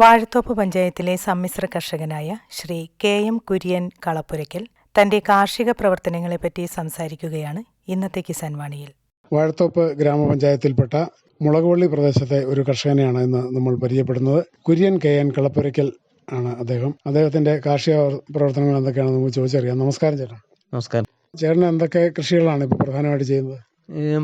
വാഴത്തോപ്പ് പഞ്ചായത്തിലെ സമ്മിശ്ര കർഷകനായ ശ്രീ കെ എം കുര്യൻ കളപ്പുരയ്ക്കൽ തന്റെ കാർഷിക പ്രവർത്തനങ്ങളെപ്പറ്റി സംസാരിക്കുകയാണ് ഇന്നത്തെ കിസാൻ വാണിയിൽ. വാഴത്തോപ്പ് ഗ്രാമപഞ്ചായത്തിൽപ്പെട്ട മുളകുവള്ളി പ്രദേശത്തെ ഒരു കർഷകനെയാണ് ഇന്ന് നമ്മൾ പരിചയപ്പെടുന്നത്. കുര്യൻ കെ എൻ കളപ്പുരയ്ക്കൽ ആണ് അദ്ദേഹം. അദ്ദേഹത്തിന്റെ കാർഷിക പ്രവർത്തനങ്ങൾ എന്തൊക്കെയാണെന്ന് നമുക്ക് ചോദിച്ചറിയാം. നമസ്കാരം ചേട്ടാ. നമസ്കാരം. ചേട്ടൻ എന്തൊക്കെ കൃഷികളാണ് ഇപ്പോൾ പ്രധാനമായിട്ട് ചെയ്യുന്നത്?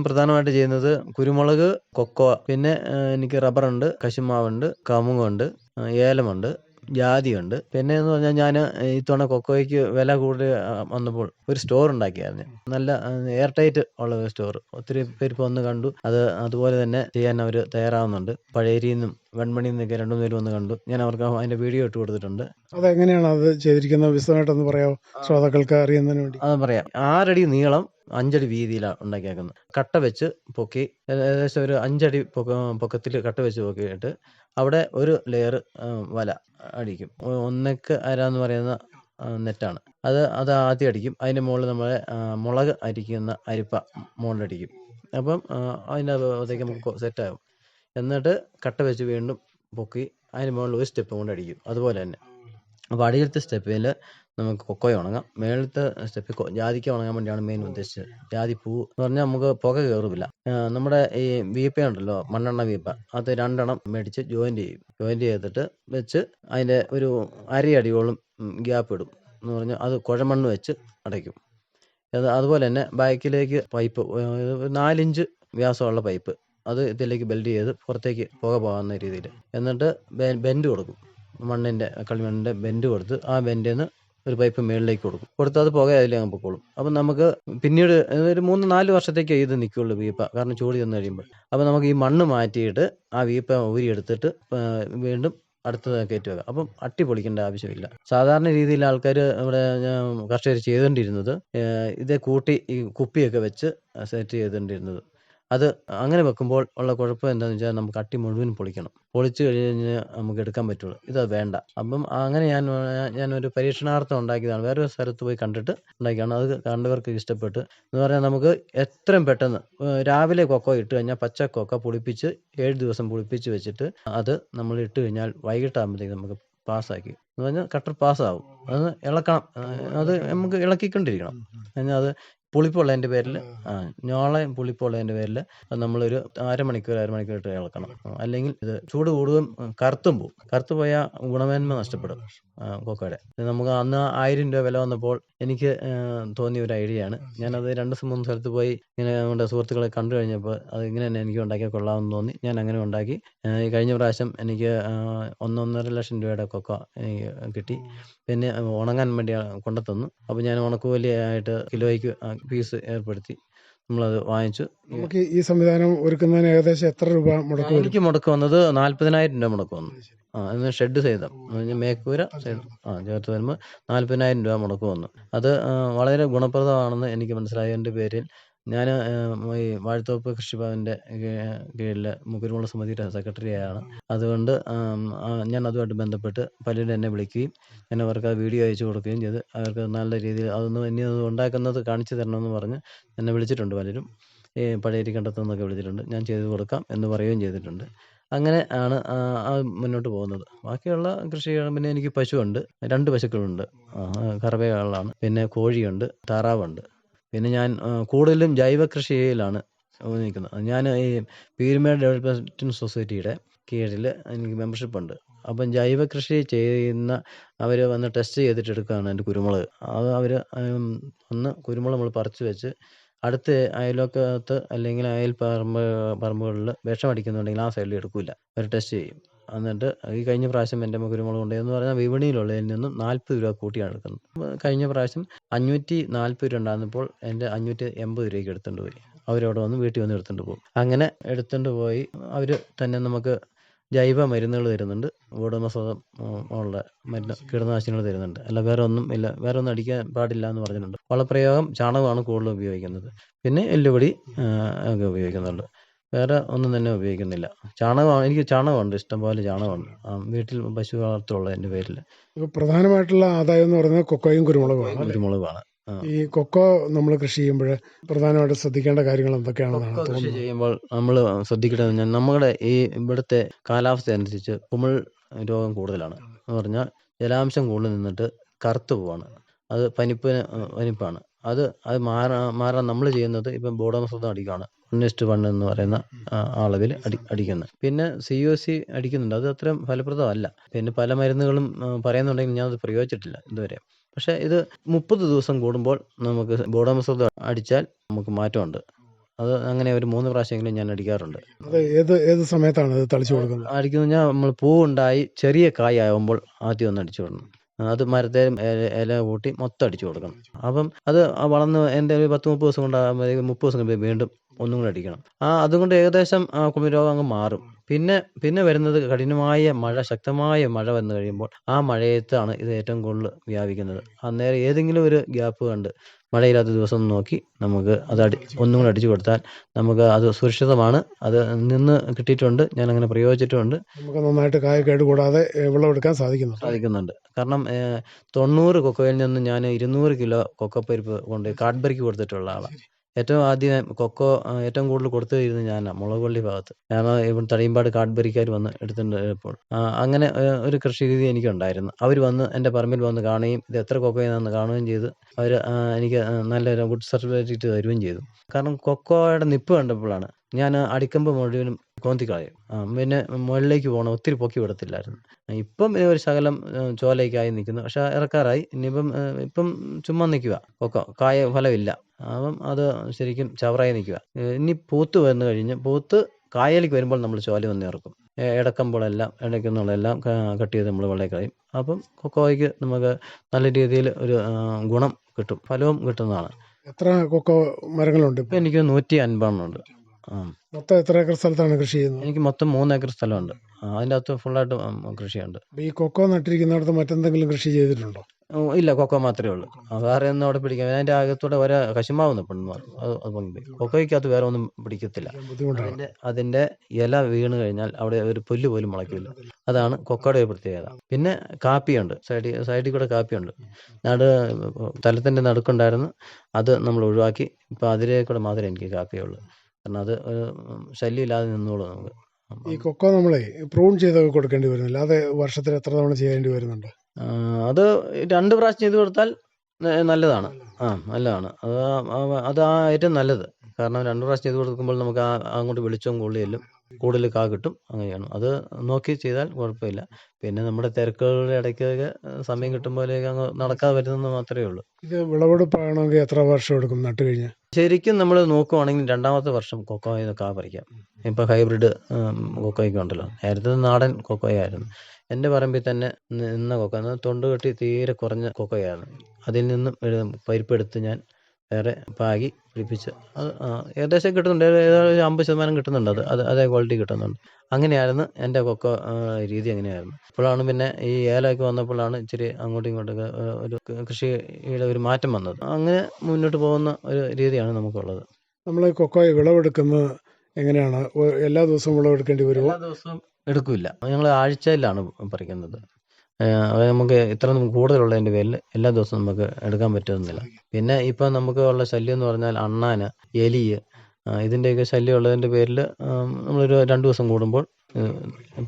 പ്രധാനമായിട്ട് ചെയ്യുന്നത് കുരുമുളക് കൊക്കോ പിന്നെ എനിക്ക് റബ്ബറുണ്ട് കശുമാവുണ്ട് കമുങ്ങുണ്ട് ആ, ഏലമുണ്ട് ജാതിയുണ്ട്. പിന്നെ എന്ന് പറഞ്ഞാൽ ഞാൻ ഇത്തവണ കൊക്കോയ്ക്ക് വില കൂടുതൽ വന്നപ്പോൾ ഒരു സ്റ്റോർ ഉണ്ടാക്കിയായിരുന്നു. നല്ല എയർ ടൈറ്റ് ഉള്ള ഒരു സ്റ്റോർ ഒത്തിരി പേര് ഇപ്പോൾ വന്ന് കണ്ടു. അത് അതുപോലെ തന്നെ ചെയ്യാൻ അവർ തയ്യാറാവുന്നുണ്ട്. പഴയരിയിൽ നിന്നും വെൺമണിയിൽ നിന്നൊക്കെ രണ്ടു പേര് വന്ന് കണ്ടു. ഞാൻ അവർക്ക് അതിന്റെ വീഡിയോ ഇട്ട് കൊടുത്തിട്ടുണ്ട്. അതെങ്ങനെയാണ് അത് ചെയ്തിരിക്കുന്നത്? വിശദമായിട്ടൊന്ന് പറയാമോ? ശ്രോതാക്കൾക്ക് അറിയുന്നതിന് വേണ്ടി. അത് പറയാം. ആറടി നീളം അഞ്ചടി വീതിയിലാണ് ഉണ്ടാക്കിയേക്കുന്നത് കട്ട വെച്ച് പൊക്കി ഏകദേശം ഒരു അഞ്ചടി പൊക്ക പൊക്കത്തിൽ കട്ട വെച്ച് പൊക്കിയിട്ട് അവിടെ ഒരു ലെയർ വല അടിക്കും. ഒന്നേക്ക് അര എന്ന് പറയുന്ന നെറ്റാണ്. അത് അത് ആദ്യം അടിക്കും. അതിന്റെ മുകളിൽ നമ്മൾ മുളക് അരിക്കുന്ന അരിപ്പ മുകളിലടിക്കും. അപ്പം അതിന്റെ അകത്തേക്ക് നമുക്ക് സെറ്റാകും എന്നിട്ട് കട്ട വെച്ച് വീണ്ടും പൊക്കി അതിന് മുകളിൽ ഒരു സ്റ്റെപ്പ് കൊണ്ട് അടിക്കും. അതുപോലെ തന്നെ. അപ്പോൾ അടിയിലത്തെ സ്റ്റെപ്പിൽ നമുക്ക് കൊക്കോയ ഉണങ്ങാം. മേളത്തെ സ്റ്റെപ്പിൽ ജാതിക്ക ഉണങ്ങാൻ വേണ്ടിയാണ് മെയിൻ ഉദ്ദേശിച്ചത്. ജാതി പൂ എന്ന് പറഞ്ഞാൽ നമുക്ക് പുക കയറില്ല നമ്മുടെ ഈ വീപ്പ ഉണ്ടല്ലോ മണ്ണെണ്ണ വീപ്പ അത് രണ്ടെണ്ണം മേടിച്ച് ജോയിന്റ് ചെയ്യും. ജോയിന്റ് ചെയ്തിട്ട് വെച്ച് അതിന്റെ ഒരു അരയടിയോളം ഗ്യാപ്പ് ഇടും. എന്ന് പറഞ്ഞാൽ അത് കുഴമണ്ണ് വെച്ച് അടയ്ക്കും. അത് അതുപോലെ തന്നെ ബാക്കിലേക്ക് പൈപ്പ് നാലിഞ്ച് വ്യാസമുള്ള പൈപ്പ് അത് ഇതിലേക്ക് ബെൽഡ് ചെയ്ത് പുറത്തേക്ക് പുക പോകാവുന്ന രീതിയിൽ. എന്നിട്ട് ബെൻഡ് കൊടുക്കും. മണ്ണിന്റെ കളിമണ്ണിന്റെ ബെൻഡ് കൊടുത്ത് ആ ബെൻഡിൽ നിന്ന് ഒരു പൈപ്പ് മേളിലേക്ക് കൊടുക്കും. കൊടുത്താൽ അത് പുക അതിലേക്ക് പൊക്കോളും. അപ്പം നമുക്ക് പിന്നീട് ഒരു മൂന്ന് നാല് വർഷത്തേക്ക് ഇത് നിൽക്കുള്ളൂ വീപ്പ. കാരണം ചൂട് ചെന്ന് കഴിയുമ്പോൾ. അപ്പം നമുക്ക് ഈ മണ്ണ് മാറ്റിയിട്ട് ആ വീപ്പ ഊരി എടുത്തിട്ട് വീണ്ടും അടുത്തത് കയറ്റി വെക്കാം. അപ്പം അട്ടിപൊളിക്കേണ്ട ആവശ്യമില്ല. സാധാരണ രീതിയിൽ ആൾക്കാർ ഇവിടെ കർഷകർ ചെയ്തുകൊണ്ടിരുന്നത് ഇത് കൂട്ടി ഈ കുപ്പിയൊക്കെ വെച്ച് സെറ്റ് ചെയ്തുകൊണ്ടിരുന്നത്. അത് അങ്ങനെ വെക്കുമ്പോൾ ഉള്ള കുഴപ്പം എന്താണെന്ന് വെച്ചാൽ നമുക്ക് അട്ടി മുഴുവൻ പൊളിക്കണം. പൊളിച്ചു കഴിഞ്ഞ് നമുക്ക് എടുക്കാൻ പറ്റുള്ളൂ. ഇത് വേണ്ട. അപ്പം അങ്ങനെ ഞാൻ ഞാനൊരു പരീക്ഷണാർത്ഥം ഉണ്ടാക്കിയതാണ്. വേറൊരു സ്ഥലത്ത് പോയി കണ്ടിട്ട് ഉണ്ടാക്കിയാണ് അത് കണ്ടവർക്ക് ഇഷ്ടപ്പെട്ട്. എന്ന് പറഞ്ഞാൽ നമുക്ക് എത്രയും പെട്ടെന്ന് രാവിലെ കൊക്കോ ഇട്ട് കഴിഞ്ഞാൽ പച്ച കൊക്ക പുളിപ്പിച്ച് ഏഴ് ദിവസം പുളിപ്പിച്ച് വെച്ചിട്ട് അത് നമ്മൾ ഇട്ട് കഴിഞ്ഞാൽ വൈകിട്ടാകുമ്പോഴത്തേക്ക് നമുക്ക് പാസ്സാക്കി. എന്ന് പറഞ്ഞാൽ കട്ടർ പാസ്സാവും. അത് ഇളക്കണം. അത് നമുക്ക് ഇളക്കിക്കൊണ്ടിരിക്കണം. എന്നാൽ അത് പുളിപ്പുള്ളതിന്റെ പേരിൽ ആ. ഞോളയും പുളിപ്പുള്ളതിന്റെ പേരിൽ നമ്മളൊരു അരമണിക്കൂർ അരമണിക്കൂർ ഇട്ട് ഇളക്കണം. അല്ലെങ്കിൽ ഇത് ചൂട് കൂടുകയും ഉം, കറുത്തും പോകും കറുത്തു പോയാൽ ഗുണമേന്മ നഷ്ടപ്പെടും കൊക്കോയുടെ. നമുക്ക് അന്ന് ആയിരം രൂപ വില വന്നപ്പോൾ എനിക്ക് തോന്നിയ ഒരു ഐഡിയ ആണ് ഞാനത് രണ്ട് മൂന്ന് സ്ഥലത്ത് പോയി ഇങ്ങനെ നമ്മുടെ സുഹൃത്തുക്കളെ കണ്ടു കഴിഞ്ഞപ്പോൾ അത് ഇങ്ങനെ തന്നെ എനിക്ക് ഉണ്ടാക്കിയാൽ കൊള്ളാമെന്ന് തോന്നി. ഞാൻ അങ്ങനെ ഉണ്ടാക്കി. ഈ കഴിഞ്ഞ പ്രാവശ്യം എനിക്ക് ഒന്നൊന്നര ലക്ഷം രൂപയുടെ കൊക്കോ എനിക്ക് കിട്ടി. പിന്നെ ഉണങ്ങാൻ വേണ്ടി കൊണ്ടുത്തന്നു അപ്പോൾ ഞാൻ ഉണക്കുകൂലിയായിട്ട് കിലോയ്ക്ക് പീസ് ഏർപ്പെടുത്തി. നമ്മളത് വാങ്ങിച്ചു. നമുക്ക് ഈ സംവിധാനം ഒരുക്കുന്നതിന് ഏകദേശം എത്ര രൂപ മുടക്കും എനിക്ക് മുടക്ക് വന്നത് നാല്പതിനായിരം രൂപ മുടക്ക് വന്നു. ആ എന്ന് ഷെഡ് സഹിതം മേക്കൂര ആ ചേർത്ത്. വരുമ്പോൾ നാല്പതിനായിരം രൂപ മുടക്ക് വന്നു. അത് വളരെ ഗുണപ്രദമാണെന്ന് എനിക്ക് മനസ്സിലായതിന്റെ പേരിൽ. ഞാൻ ഈ വാഴത്തോപ്പ് കൃഷിഭവന്റെ കീഴിൽ കുരുമുളക് സമിതിയുടെ സെക്രട്ടറിയാണ് അതുകൊണ്ട് ഞാൻ അതുമായിട്ട് ബന്ധപ്പെട്ട് പലരും എന്നെ വിളിക്കുകയും ഞാൻ അവർക്ക് ആ വീഡിയോ അയച്ചു കൊടുക്കുകയും ചെയ്ത് അവർക്ക് നല്ല രീതിയിൽ അതൊന്ന് ഇനി അത് ഉണ്ടാക്കുന്നത് കാണിച്ചു തരണമെന്ന് പറഞ്ഞ് എന്നെ വിളിച്ചിട്ടുണ്ട് പലരും. ഈ പഴയരി കണ്ടെത്തുന്നൊക്കെ വിളിച്ചിട്ടുണ്ട്. ഞാൻ ചെയ്തു കൊടുക്കാം എന്ന് പറയുകയും ചെയ്തിട്ടുണ്ട്. അങ്ങനെ ആണ് മുന്നോട്ട് പോകുന്നത്. ബാക്കിയുള്ള കൃഷി പിന്നെ എനിക്ക് പശുവുണ്ട്. രണ്ട് പശുക്കളുണ്ട്. കറവകളാണ്. പിന്നെ കോഴിയുണ്ട് താറാവുണ്ട്. പിന്നെ ഞാൻ കൂടുതലും ജൈവ കൃഷിയിലാണ് നിൽക്കുന്നത്. ഞാൻ ഈ പീരുമേട് ഡെവലപ്മെന്റ് സൊസൈറ്റിയുടെ കീഴിൽ എനിക്ക് മെമ്പർഷിപ്പ് ഉണ്ട്. അപ്പം ജൈവ കൃഷി ചെയ്യുന്ന അവർ വന്ന് ടെസ്റ്റ് ചെയ്തിട്ട് എടുക്കുകയാണ് എന്റെ കുരുമുളക്. അത് അവർ ഒന്ന് കുരുമുളക് നമ്മൾ പറിച്ച് വെച്ച് അടുത്ത അയൽവക്കത്ത് അല്ലെങ്കിൽ അയൽ പറമ്പ് പറമ്പുകളിൽ വിഷം അടിക്കുന്നുണ്ടെങ്കിൽ ആ സൈഡിൽ എടുക്കില്ല. അവർ ടെസ്റ്റ് ചെയ്യും. എന്നിട്ട് ഈ കഴിഞ്ഞ പ്രാവശ്യം എന്റെ കുരുമുളക് കൊണ്ടുവന്ന് പറഞ്ഞാൽ വിപണിയിലുള്ളതിൽ നിന്നും നാൽപ്പത് രൂപ കൂട്ടിയാണ് എടുക്കുന്നത് കഴിഞ്ഞ പ്രാവശ്യം അഞ്ഞൂറ്റി നാൽപ്പത് രൂപ ഉണ്ടായിരുന്നപ്പോൾ എന്റെ അഞ്ഞൂറ്റി എൺപത് രൂപയ്ക്ക് എടുത്തുകൊണ്ട് പോയി. അവരവിടെ വന്ന് വീട്ടിൽ വന്ന് എടുത്തുകൊണ്ട് പോകും. അങ്ങനെ എടുത്തുകൊണ്ട് പോയി. അവർ തന്നെ നമുക്ക് ജൈവ മരുന്നുകൾ തരുന്നുണ്ട്. ഉടമസ്ഥതം ഉള്ള മരുന്ന് കീടനാശിനികൾ തരുന്നുണ്ട്. അല്ല വേറെ ഒന്നും ഇല്ല. വേറെ ഒന്നും അടിക്കാൻ പാടില്ല എന്ന് പറഞ്ഞിട്ടുണ്ട്. വളപ്രയോഗം ചാണകമാണ് കൂടുതൽ ഉപയോഗിക്കുന്നത്. പിന്നെ എല്ലുപൊടി ഒക്കെ ഉപയോഗിക്കുന്നുണ്ട്. വേറെ ഒന്നും തന്നെ ഉപയോഗിക്കുന്നില്ല. ചാണകം എനിക്ക് ചാണകമുണ്ട്. ഇഷ്ടംപോലെ ചാണകമുണ്ട്. ആ, വീട്ടിൽ പശു വളർത്തുള്ള എന്റെ പേരിൽ. ഇപ്പോൾ പ്രധാനമായിട്ടുള്ള ആദായം എന്ന് പറയുന്നത് കൊക്കോയും കുരുമുളകുമാണ് കുരുമുളകുമാണ്. കുരുമുളകാണ് ഈ കൊക്കോ നമ്മൾ കൃഷി ചെയ്യുമ്പോൾ പ്രധാനമായിട്ട് ശ്രദ്ധിക്കേണ്ട കാര്യങ്ങൾ എന്തൊക്കെയാണെന്നാണ് കൃഷി ചെയ്യുമ്പോൾ നമ്മൾ ശ്രദ്ധിക്കേണ്ടത് നമ്മുടെ ഈ ഇവിടുത്തെ കാലാവസ്ഥ അനുസരിച്ച് കുമിൾ രോഗം കൂടുതലാണ്. എന്ന് പറഞ്ഞാൽ ജലാംശം കൂടുതൽ നിന്നിട്ട് കറുത്തു പോവാണ്. അത് പനിപ്പിന് പനിപ്പാണ്. അത് അത് മാറാ മാറാൻ നമ്മൾ ചെയ്യുന്നത് ഇപ്പം ബോഡോമസത്വം അടിക്കുകയാണ് ഇസ്റ്റ് വൺ എന്ന് പറയുന്ന അളവിൽ അടി അടിക്കുന്നത്. പിന്നെ സി ഒ സി അടിക്കുന്നുണ്ട്. അത് അത്രയും ഫലപ്രദമല്ല. പിന്നെ പല മരുന്നുകളും പറയുന്നുണ്ടെങ്കിൽ ഞാൻ അത് പ്രയോഗിച്ചിട്ടില്ല ഇതുവരെ. പക്ഷേ ഇത് മുപ്പത് ദിവസം കൂടുമ്പോൾ നമുക്ക് ബോഡോമസത്വം അടിച്ചാൽ നമുക്ക് മാറ്റമുണ്ട്. അത് അങ്ങനെ ഒരു മൂന്ന് പ്രാവശ്യമെങ്കിലും ഞാൻ അടിക്കാറുണ്ട്. അത് ഏത് ഏത് സമയത്താണ് ഇത് തളിച്ചു കൊടുക്കുന്നത്? അടിക്കുന്നത് ഞാൻ നമ്മൾ പൂവുണ്ടായി ചെറിയ കായ് ആകുമ്പോൾ ആദ്യം ഒന്ന് അടിച്ചു കൊടുക്കണം. അത് മരത്തെ ഇല- കൂട്ടി മൊത്തം അടിച്ചു കൊടുക്കണം. അപ്പം അത് വളർന്ന് എന്റെ ഒരു പത്ത് മുപ്പത് ദിവസം കൊണ്ടാകുമ്പോഴേക്കും മുപ്പത് ദിവസം കഴിയുമ്പോൾ വീണ്ടും ഒന്നും കൂടെ അടിക്കണം. ആ അതുകൊണ്ട് ഏകദേശം ആ കുമിൾ രോഗം അങ്ങ് മാറും. പിന്നെ പിന്നെ വരുന്നത് കഠിനമായ മഴ ശക്തമായ മഴ വന്നു കഴിയുമ്പോൾ ആ മഴയത്താണ് ഇത് ഏറ്റവും കൂടുതൽ വ്യാപിക്കുന്നത്. അന്നേരം ഏതെങ്കിലും ഒരു ഗ്യാപ്പ് കണ്ട് മഴയില്ലാത്ത ദിവസം നോക്കി നമുക്ക് അത് അടി ഒന്നും കൂടെ അടിച്ചു കൊടുത്താൽ നമുക്ക് അത് സുരക്ഷിതമാണ്. അത് നിന്ന് കിട്ടിയിട്ടുണ്ട് ഞാൻ അങ്ങനെ പ്രയോഗിച്ചിട്ടുണ്ട്. നമുക്ക് നന്നായിട്ട് കായ കേടുകൂടാതെ വിളവെടുക്കാൻ സാധിക്കുന്നു സാധിക്കുന്നുണ്ട്. കാരണം തൊണ്ണൂറ് കൊക്കോയിൽ നിന്ന് ഞാൻ ഇരുന്നൂറ് കിലോ കൊക്കോപ്പരിപ്പ് കൊണ്ട് കാഡ്ബറിക്ക് കൊടുത്തിട്ടുള്ള ആളാണ് ഏറ്റവും ആദ്യം കൊക്കോ ഏറ്റവും കൂടുതൽ കൊടുത്തിരുന്നത് ഞാനാണ് മുളകുപള്ളി ഭാഗത്ത്. കാരണം ഇവിടെ തടിയമ്പാട് കാഡ്ബറിക്കാർ വന്ന് എടുത്തിട്ടുണ്ട് ഇപ്പോൾ. അങ്ങനെ ഒരു കൃഷി രീതി എനിക്കുണ്ടായിരുന്നു. അവർ വന്ന് എന്റെ പറമ്പിൽ വന്ന് കാണുകയും ഇത് എത്ര കൊക്കോയാണെന്ന് കാണുകയും ചെയ്ത് അവർ എനിക്ക് നല്ലൊരു ഗുഡ് സർട്ടിഫിക്കറ്റ് തരുകയും ചെയ്തു. കാരണം കൊക്കോയുടെ നിപ്പ് കണ്ടപ്പോഴാണ് ഞാൻ അടിക്കമ്പ് മുഴുവനും കോന്തിക്കളയും കളയും പിന്നെ മുകളിലേക്ക് പോകണം. ഒത്തിരി പൊക്കി വിടത്തില്ലായിരുന്നു. ഇപ്പം ഒരു ശകലം ചോലയ്ക്കായി നിൽക്കുന്നു. പക്ഷെ ഇറക്കാറായി. ഇനിയിപ്പം ഇപ്പം ചുമ്മാ നിൽക്കുക. ഒക്കെ കായ ഫലമില്ല. അപ്പം അത് ശരിക്കും ചവറായി നിൽക്കുക. ഇനി പൂത്ത് വന്നു കഴിഞ്ഞ് പൂത്ത് കായലേക്ക് വരുമ്പോൾ നമ്മൾ ചോല വന്ന് ഇറക്കും. ഇടക്കുമ്പോഴെല്ലാം ഇടയ്ക്കുന്നുള്ളതെല്ലാം കട്ട് ചെയ്ത് നമ്മൾ വെള്ളയിൽ കളയും അപ്പം കൊക്കോയ്ക്ക് നമുക്ക് നല്ല രീതിയിൽ ഒരു ഗുണം കിട്ടും. ഫലവും കിട്ടുന്നതാണ്. എത്ര കൊക്കോ മരങ്ങളുണ്ട് ഇപ്പം? എനിക്ക് നൂറ്റി അൻപതെണ്ണം ഉണ്ട്. മൊത്തം എത്ര ഏക്കർ സ്ഥലത്താണ് കൃഷി ചെയ്യുന്നത്? എനിക്ക് മൊത്തം മൂന്ന് ഏക്കർ സ്ഥലമുണ്ട്. അതിന്റെ അകത്ത് ഫുള്ളായിട്ട് കൃഷിയുണ്ട്. ഈ കൊക്കോ നട്ടിരിക്കുന്നിടത്ത് മറ്റെന്തെങ്കിലും കൃഷി ചെയ്തിട്ടുണ്ടോ? ഇല്ല കൊക്കോ മാത്രമേ ഉള്ളൂ. വേറെ ഒന്നും അവിടെ പിടിക്കാൻ അതിന്റെ അകത്തൂടെ വരെ കശുമാവ് നിൽപ്പുണ്ടെന്ന് പറഞ്ഞു അത് പൊങ്ങി കൊക്കോയ്ക്കകത്ത് വേറെ ഒന്നും പിടിക്കത്തില്ല. അതിന്റെ അതിന്റെ അതിന്റെ ഇല വീണ് കഴിഞ്ഞാൽ അവിടെ ഒരു പുല്ല് പോലും മുളയ്ക്കില്ല. അതാണ് കൊക്കോയുടെ ഒരു പ്രത്യേകത. പിന്നെ കാപ്പിയുണ്ട്. സൈഡിൽ സൈഡിൽ കൂടെ കാപ്പിയുണ്ട്. നടു തലത്തിന്റെ നടുക്കുണ്ടായിരുന്നു. അത് നമ്മൾ ഒഴിവാക്കി. ഇപ്പോൾ അതിലേക്കൂടെ മാത്രമേ എനിക്ക് കാപ്പിയുള്ളൂ കാരണം അത് ശല്യമില്ലാതെ നിന്നോളൂ നമുക്ക്. ഈ കൊക്കോ നമ്മളെ പ്രൂൺ ചെയ്തൊക്കെ കൊടുക്കേണ്ടി വരുന്നില്ല. അത് വർഷത്തിൽ എത്ര തവണ ചെയ്യേണ്ടി വരുന്നുണ്ട്? അത് രണ്ട് പ്രാവശ്യം ചെയ്ത് കൊടുത്താൽ നല്ലതാണ്. ആ നല്ലതാണ്. അത് അത് ആ ഏറ്റവും നല്ലത്. കാരണം രണ്ട് പ്രാവശ്യം ചെയ്ത് കൊടുക്കുമ്പോൾ നമുക്ക് ആ അങ്ങോട്ട് വെളിച്ചവും കൊള്ളിയല്ലും കൂടുതൽ കാ കിട്ടും. അങ്ങനെയാണ്. അത് നോക്കി ചെയ്താൽ കുഴപ്പമില്ല. പിന്നെ നമ്മുടെ തിരക്കുകളുടെ ഇടയ്ക്കൊക്കെ സമയം കിട്ടുമ്പോഴേക്ക് അങ്ങ് നടക്കാതെ വരുന്നെന്ന് മാത്രമേ ഉള്ളൂ. ഇത് വിളവെടുപ്പാണെങ്കിൽ എത്ര വർഷം എടുക്കും നട്ട് കഴിഞ്ഞാൽ? ശരിക്കും നമ്മൾ നോക്കുവാണെങ്കിൽ രണ്ടാമത്തെ വർഷം കൊക്കോയിൽ കാ പറിക്കാം. ഇപ്പൊ ഹൈബ്രിഡ് കൊക്കോയ്ക്ക് ഉണ്ടല്ലോ. നേരത്തെ നാടൻ കൊക്കോയായിരുന്നു എന്റെ പറമ്പിൽ തന്നെ നിന്ന കൊക്കോ തൊണ്ടുകെട്ടി തൊണ്ട് കെട്ടി തീരെ കുറഞ്ഞ കൊക്കോയായിരുന്നു അതിൽ നിന്നും പരിപ്പെടുത്ത് ഞാൻ വേറെ പാകി പിടിപ്പിച്ച്. അത് ഏകദേശം കിട്ടുന്നുണ്ട്. ഏകദേശം അമ്പത് ശതമാനം കിട്ടുന്നുണ്ട് അത്. അത് അതേ ക്വാളിറ്റി കിട്ടുന്നുണ്ട്. അങ്ങനെയായിരുന്നു എന്റെ കൊക്കോ രീതി അങ്ങനെയായിരുന്നു. ഇപ്പോഴാണ് പിന്നെ ഈ ഏലമൊക്കെ വന്നപ്പോഴാണ് ഇച്ചിരി അങ്ങോട്ടും ഇങ്ങോട്ടൊക്കെ ഒരു കൃഷിയുടെ ഒരു മാറ്റം വന്നത്. അങ്ങനെ മുന്നോട്ട് പോകുന്ന ഒരു രീതിയാണ് നമുക്കുള്ളത്. നമ്മൾ കൊക്കോ വിളവെടുക്കുന്നത് എങ്ങനെയാണ്? എല്ലാ ദിവസവും വിളവെടുക്കേണ്ടി വരുമോ? എല്ലാ ദിവസവും എടുക്കില്ല. ഞങ്ങൾ ആഴ്ചയിലാണ് പറിക്കുന്നത്. അത് നമുക്ക് ഇത്ര കൂടുതലുള്ളതിന്റെ പേരിൽ എല്ലാ ദിവസവും നമുക്ക് എടുക്കാൻ പറ്റുന്നില്ല പിന്നെ ഇപ്പം നമുക്ക് ഉള്ള ശല്യം എന്ന് പറഞ്ഞാൽ അണ്ണാന് എലി ഇതിന്റെയൊക്കെ ശല്യം ഉള്ളതിന്റെ പേരിൽ നമ്മളൊരു രണ്ട് ദിവസം കൂടുമ്പോൾ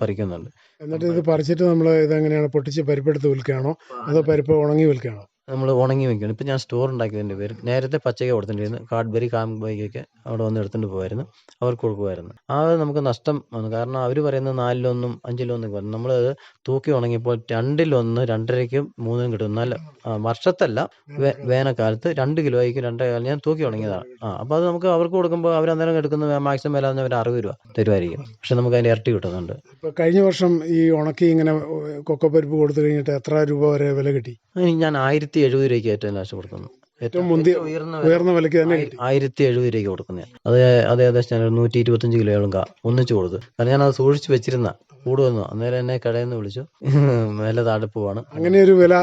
പറിക്കുന്നുണ്ട്. എന്നിട്ട് ഇത് പറിച്ചിട്ട് നമ്മൾ ഇതെങ്ങനെയാണ്? പൊട്ടിച്ച് പരിപ്പെടുത്ത് വിൽക്കുകയാണോ? അതോ പരിപ്പ് ഉണങ്ങി വിൽക്കുകയാണോ? നമ്മൾ ഉണങ്ങി വെക്കണം ഇപ്പം ഞാൻ സ്റ്റോർ ഉണ്ടാക്കിയതിന്റെ പേര് നേരത്തെ പച്ചയ്ക്ക് കൊടുത്തിട്ടുണ്ടായിരുന്നു. കാഡ്ബറി കാമ്പൊക്കെ അവിടെ വന്ന് എടുത്തുകൊണ്ട് പോകുമായിരുന്നു അവർക്ക് കൊടുക്കുമായിരുന്നു ആ നമുക്ക് നഷ്ടം വന്നു. കാരണം അവർ പറയുന്നത് നാലിലൊന്നും അഞ്ചിലൊന്നും പറഞ്ഞു നമ്മളത് തൂക്കി ഉണങ്ങിയപ്പോൾ രണ്ടിലൊന്ന് രണ്ടരയ്ക്കും മൂന്നിനും കിട്ടും. നല്ല വർഷത്തല്ല വേ- വേനൽക്കാലത്ത് രണ്ട് കിലോയ്ക്ക് രണ്ടര കാലം ഞാൻ തൂക്കി ഉണങ്ങിയതാണ്. ആ അപ്പോൾ അത് നമുക്ക് അവർക്ക് കൊടുക്കുമ്പോൾ അവർ അന്നേരം എടുക്കുന്ന മാക്സിമം വില അവർ അറുപത് രൂപ തരുമായിരിക്കും. പക്ഷെ നമുക്ക് അതിന്റെ ഇരട്ടി കിട്ടുന്നുണ്ട്. ഇപ്പൊ കഴിഞ്ഞ വർഷം ഈ ഉണക്കി ഇങ്ങനെ കൊക്കപ്പരിപ്പ് കൊടുത്തു കഴിഞ്ഞിട്ട് എത്ര രൂപ വരെ വില കിട്ടി? ഞാൻ ആയിരത്തി എഴുപത് രൂപയ്ക്ക് ഏറ്റവും ലാസ്റ്റ് കൊടുക്കുന്നു. ഏറ്റവും മുന്തിയ ഉയർന്ന വില. വിലയ്ക്ക് തന്നെ ആയിരത്തി എഴുപത് രൂപയ്ക്ക് കൊടുക്കുന്നത് അത് അത് ഏകദേശം ഞാൻ നൂറ്റി ഇരുപത്തഞ്ച് കിലോയോളം കാ ഒന്നിച്ചു കൊടുത്തു. കാരണം ഞാൻ അത് സൂക്ഷിച്ചു വെച്ചിരുന്ന. കൂടുവന്നു അന്നേരം എന്നെ കടയിൽ നിന്ന് വിളിച്ചു. വില താഴെ പോവാണ്. അങ്ങനെ ഒരു വില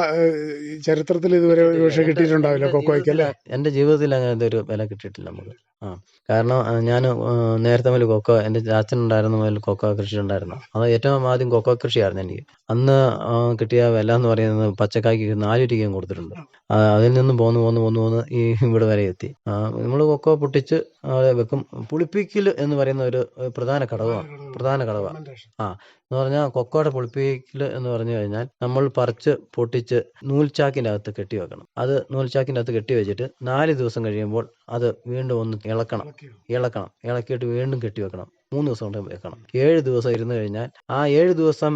ചരിത്രത്തിൽ ഇതുവരെ പക്ഷേ കിട്ടിയിട്ടുണ്ടാവില്ല കൊക്കോയ്ക്ക് അല്ലേ? എന്റെ ജീവിതത്തിൽ അങ്ങനത്തെ ഒരു വില കിട്ടിയിട്ടില്ല നമുക്ക്. ആ. കാരണം ഞാൻ നേരത്തെ മുതൽ കൊക്കോ എന്റെ അച്ഛനുണ്ടായിരുന്ന മുതൽ കൊക്കോ കൃഷി ഉണ്ടായിരുന്നു അത് ഏറ്റവും ആദ്യം കൊക്കോ കൃഷിയായിരുന്നു എനിക്ക്. അന്ന് കിട്ടിയ വില എന്ന് പറയുന്നത് പച്ചക്കായ്ക്ക് നാല് രൂപയും കൊടുത്തിട്ടുണ്ട്. അതിൽ നിന്നും പോന്ന് പോന്ന് പോന്ന് പോന്ന് ഈ ഇവിടെ വരെ എത്തി. നമ്മൾ കൊക്കോ പൊട്ടിച്ച് അവിടെ വെക്കും. പുളിപ്പിക്കൽ എന്ന് പറയുന്ന ഒരു പ്രധാന ഘടകമാണ് പ്രധാന ഘടകമാണ് ആ എന്ന് പറഞ്ഞാൽ കൊക്കോയുടെ പുളിപ്പിക്കൽ എന്ന് പറഞ്ഞു കഴിഞ്ഞാൽ നമ്മൾ പറിച്ച് പൊട്ടിച്ച് നൂൽച്ചാക്കിന്റെ അകത്ത് കെട്ടി വെക്കണം. അത് നൂൽച്ചാക്കിന്റെ അകത്ത് കെട്ടി വെച്ചിട്ട് നാല് ദിവസം കഴിയുമ്പോൾ അത് വീണ്ടും ഒന്ന് ഇളക്കണം. ഇളക്കണം. ഇളക്കിയിട്ട് വീണ്ടും കെട്ടി വെക്കണം. മൂന്ന് ദിവസം കൊണ്ട് വെക്കണം. ഏഴ് ദിവസം ഇരുന്ന് കഴിഞ്ഞാൽ ആ ഏഴ് ദിവസം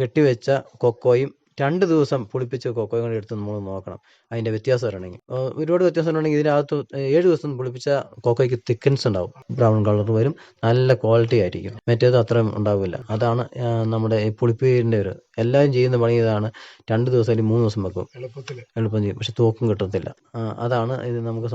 കെട്ടിവെച്ച കൊക്കോയും രണ്ട് ദിവസം പുളിപ്പിച്ച കൊക്കോയും കൂടി എടുത്ത് നമ്മൾ നോക്കണം. അതിന്റെ വ്യത്യാസം വരണമെങ്കിൽ. ഒരുപാട് വ്യത്യാസം ഉണ്ടെങ്കിൽ ഇതിനകത്ത് ഏഴ് ദിവസം പുളിപ്പിച്ച കൊക്കോയ്ക്ക് തിക്കൻസ് ഉണ്ടാവും. ബ്രൗൺ കളർ വരും. നല്ല ക്വാളിറ്റി ആയിരിക്കും. മറ്റേത് അത്രയും ഉണ്ടാവില്ല. അതാണ് നമ്മുടെ ഈ പുളിപ്പിന്റെ ഒരു എല്ലാവരും ചെയ്യുന്ന പണി ഇതാണ്. രണ്ട് ദിവസം അല്ലെങ്കിൽ മൂന്ന് ദിവസം വെക്കും. എളുപ്പം ചെയ്യും. പക്ഷെ തൂക്കം കിട്ടത്തില്ല. അതാണ് ഇത് നമുക്ക്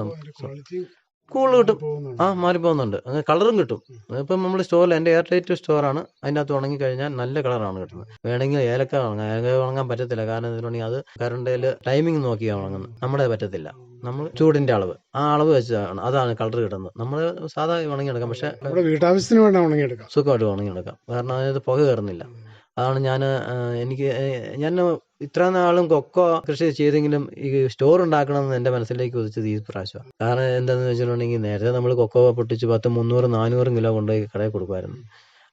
കൂടുതൽ കിട്ടും. ആ മാറിപ്പോകുന്നുണ്ട്. പോകുന്നുണ്ട് കളറും കിട്ടും. ഇപ്പം നമ്മൾ സ്റ്റോറിൽ എന്റെ എയർ ടൈറ്റ് സ്റ്റോറാണ് അതിനകത്ത് ഉണങ്ങി കഴിഞ്ഞാൽ നല്ല കളറാണ് കിട്ടുന്നത്. വേണമെങ്കിൽ ഏലക്ക ഉണങ്ങാം. ഏലക്ക ഉണങ്ങാൻ പറ്റത്തില്ല. കാരണം എന്തിനാണെങ്കിൽ അത് കറണ്ടിൽ ടൈമിംഗ് നോക്കിയാണ് ഉണങ്ങുന്നത്. നമ്മുടെ പറ്റത്തില്ല. നമ്മൾ ചൂടിന്റെ അളവ്. ആ അളവ് വെച്ചാണ് അതാണ് കളർ കിട്ടുന്നത്. നമ്മൾ സാധാ ഉണങ്ങിയെടുക്കാം. പക്ഷേ വീട്ടാവശ്യത്തിന് വേണ്ട ഉണങ്ങിയെടുക്കാം. സുഖമായിട്ട് ഉണങ്ങിയെടുക്കാം. കാരണം അതിനകത്ത് പുക കയറുന്നില്ല. അതാണ് ഞാൻ എനിക്ക് ഞാൻ ഇത്ര നാളും കൊക്കോ കൃഷി ചെയ്തെങ്കിലും ഈ സ്റ്റോർ ഉണ്ടാക്കണമെന്ന് എന്റെ മനസ്സിലേക്ക് ഉദിച്ചത് ഈ പ്രാവശ്യമാണ്. കാരണം എന്താണെന്ന് വെച്ചിട്ടുണ്ടെങ്കിൽ നേരത്തെ നമ്മൾ കൊക്കോ പൊട്ടിച്ച് പത്ത് മുന്നൂറ് നാനൂറ് കിലോ കൊണ്ടുപോയി കടയിൽ കൊടുക്കുമായിരുന്നു.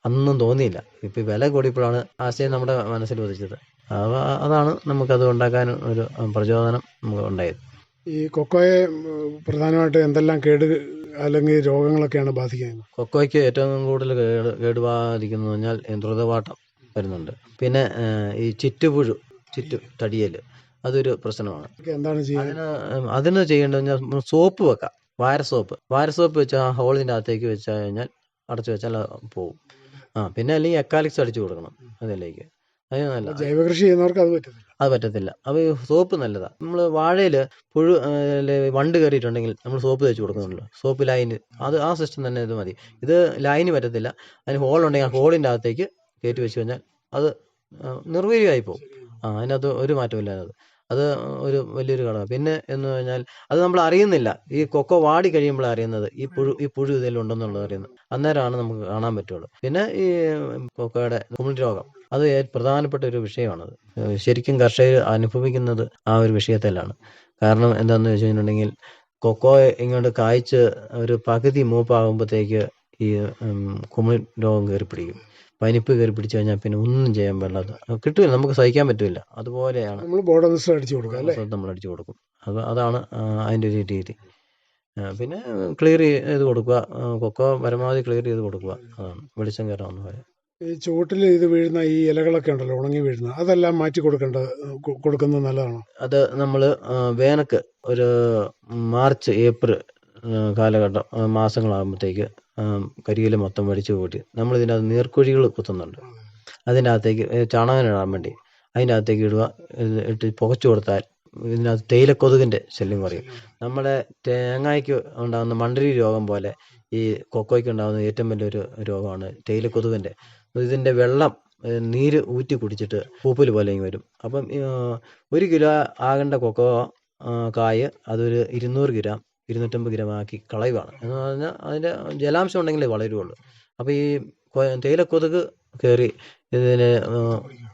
അന്നും തോന്നിയില്ല. ഇപ്പം വില കൂടിയപ്പോഴാണ് ആശയം നമ്മുടെ മനസ്സിൽ ഉദിച്ചത്. അപ്പോൾ അതാണ് നമുക്കത് ഉണ്ടാക്കാൻ ഒരു പ്രചോദനം നമുക്ക് ഉണ്ടായത്. ഈ കൊക്കോയെ പ്രധാനമായിട്ട് എന്തെല്ലാം കേട് അല്ലെങ്കിൽ രോഗങ്ങളൊക്കെയാണ് ബാധിക്കുന്നത്? കൊക്കോയ്ക്ക് ഏറ്റവും കൂടുതൽ കേട് കേടുബാധിക്കുന്നത് പറഞ്ഞാൽ ദ്രുതവാട്ടം വരുന്നുണ്ട്. പിന്നെ ഈ ചിറ്റുപുഴു ചുറ്റു തടിയൽ അതൊരു പ്രശ്നമാണ്. എന്താണ് അതിന് അതിന് ചെയ്യേണ്ടത് സോപ്പ് വെക്കാം. വാര സോപ്പ്. വാര സോപ്പ് വെച്ച് ആ ഹോളിന്റെ അകത്തേക്ക് വെച്ച് കഴിഞ്ഞാൽ അടച്ചു വെച്ചാൽ പോകും ആ പിന്നെ അല്ലെങ്കിൽ എക്കാലിക്സ് അടിച്ചു കൊടുക്കണം അതിലേക്ക്. അത് നല്ല ജൈവകൃഷി ചെയ്യുന്നവർക്ക് അത് പറ്റത്തില്ല. അത് പറ്റത്തില്ല. അപ്പോൾ സോപ്പ് നല്ലതാണ് നമ്മൾ വാഴയിൽ പുഴു വണ്ട് കയറിയിട്ടുണ്ടെങ്കിൽ നമ്മൾ സോപ്പ് തേച്ച് കൊടുക്കുന്നുണ്ടല്ലോ. സോപ്പ് ലൈന്. അത് ആ സിസ്റ്റം തന്നെ ഇത് മതി. ഇത് ലൈന് പറ്റത്തില്ല. അതിന് ഹോളുണ്ടെങ്കിൽ ആ ഹോളിന്റെ അകത്തേക്ക് കയറ്റി വെച്ച് കഴിഞ്ഞാൽ അത് നിർവീര്യമായി പോകും. ആ അതിനകത്ത് ഒരു മാറ്റമില്ല അത്. ഒരു വലിയൊരു ഘടകം. പിന്നെ എന്ന് പറഞ്ഞാൽ അത് നമ്മൾ അറിയുന്നില്ല. ഈ കൊക്കോ വാടി കഴിയുമ്പോൾ അറിയുന്നത്. ഈ പുഴു ഈ പുഴു ഇതിലുണ്ടെന്നുള്ളത് അറിയുന്നത്. അന്നേരമാണ് നമുക്ക് കാണാൻ പറ്റുള്ളൂ. പിന്നെ ഈ കൊക്കോയുടെ കുമിൾ രോഗം. അത് പ്രധാനപ്പെട്ട ഒരു വിഷയമാണത്. ശരിക്കും കർഷകർ അനുഭവിക്കുന്നത് ആ ഒരു വിഷയത്തിലാണ്. കാരണം എന്താണെന്ന് വെച്ച് കഴിഞ്ഞിട്ടുണ്ടെങ്കിൽ കൊക്കോ ഇങ്ങോട്ട് കായ്ച്ച് ഒരു പകുതി മൂപ്പാകുമ്പോഴത്തേക്ക് ഈ കുമിൾ രോഗം കയറി പിടിക്കും പനിപ്പ് കയറി പിടിച്ചു കഴിഞ്ഞാൽ പിന്നെ ഒന്നും ചെയ്യാൻ പറ്റാത്ത കിട്ടില്ല നമുക്ക് സഹിക്കാൻ പറ്റില്ല അതുപോലെയാണ്. നമ്മൾ ബോർഡർ അടിച്ചു കൊടുക്കുക അല്ലേ? നമ്മൾ അടിച്ചു കൊടുക്കും. അത് അതാണ് അതിന്റെ ഒരു രീതി. പിന്നെ ക്ലിയർ ചെയ്ത് കൊടുക്കുക. കൊക്കോ പരമാവധി ക്ലിയർ ചെയ്ത് കൊടുക്കുക. അതാണ്. വെളിച്ചം കയറാവുന്ന പോലെ ഈ ചുവട്ടിൽ ഇത് വീഴുന്ന ഈ ഇലകളൊക്കെ ഉണ്ടല്ലോ ഉണങ്ങി വീഴുന്ന അതെല്ലാം മാറ്റി കൊടുക്കേണ്ടത് കൊടുക്കുന്നത് നല്ലതാണോ? അത് നമ്മൾ വേനക്ക് ഒരു മാർച്ച് ഏപ്രിൽ കാലഘട്ടം മാസങ്ങളാകുമ്പോഴത്തേക്ക് കരിയില മൊത്തം വടിച്ചു കൂട്ടി. നമ്മൾ ഇതിനകത്ത് നീർക്കുഴികൾ കുത്തുന്നുണ്ട്. ഏ, ചാണകം ഇടാൻ വേണ്ടി. അതിന്റെ അകത്തേക്ക് ഇടുക ഇട്ട് പുകച്ചു കൊടുത്താൽ ഇതിനകത്ത് തേയിലക്കൊതുകിന്റെ ശല്യം കുറയും. നമ്മുടെ തേങ്ങയ്ക്ക് ഉണ്ടാകുന്ന മണ്ടരി രോഗം പോലെ ഈ കൊക്കോയ്ക്ക് ഉണ്ടാകുന്ന ഏറ്റവും വലിയൊരു രോഗമാണ് തേയിലക്കൊതുകിന്റെ ഇതിന്റെ വെള്ളം നീര് ഊറ്റി കുടിച്ചിട്ട് പൂപ്പൽ പോലെ വരും. അപ്പം ഒരു കിലോ ആകേണ്ട കൊക്കോ കായ് അതൊരു ഇരുന്നൂറ് ഗ്രാം ഇരുന്നൂറ്റമ്പത് ഗ്രാം ആക്കി കളയുവാണ്. എന്ന് പറഞ്ഞാൽ അതിന്റെ ജലാംശം ഉണ്ടെങ്കിലേ വളരുള്ളൂ. അപ്പോൾ ഈ തേയില കൊതുക് കയറി ഇതിനെ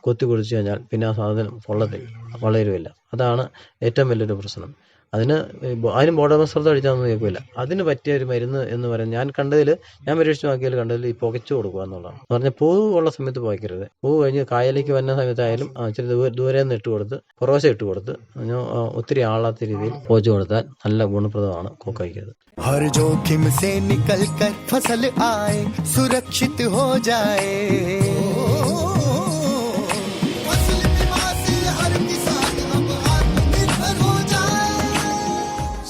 കൊത്തി കുടിച്ചു കഴിഞ്ഞാൽ പിന്നെ ആ സാധനം പൊള്ളത്തില്ല വളരുമില്ല അതാണ് ഏറ്റവും വലിയൊരു പ്രശ്നം. അതിന് ഈ ബോ- ആരും ബോധവസ്ത്രത അടിച്ചാൽ കേൾക്കില്ല അതിന് പറ്റിയ ഒരു മരുന്ന് എന്ന് പറയുന്നത് ഞാൻ കണ്ടതിൽ ഞാൻ പരീക്ഷിച്ച് നോക്കിയാൽ കണ്ടതിൽ ഈ പുകച്ചു കൊടുക്കുക എന്നുള്ളതാണ് എന്ന് പറഞ്ഞാൽ പൂവ് ഉള്ള സമയത്ത് പുകയ്ക്കരുത് പൂവ് കഴിഞ്ഞ് കായലേക്ക് വരുന്ന സമയത്തായാലും ആ, ഇച്ചിരി ദൂരെ ദൂരെ നിന്ന് ഇട്ട് കൊടുത്ത് പൊറോശ ഇട്ട് കൊടുത്ത് അതിന് ആ, ഒത്തിരി ആളാത്ത രീതിയിൽ പോച്ചു കൊടുത്താൽ നല്ല ഗുണപ്രദമാണ് കൊക്കൈക്കത് हर जोखिम से निकल कर फसल आए सुरक्षित हो जाए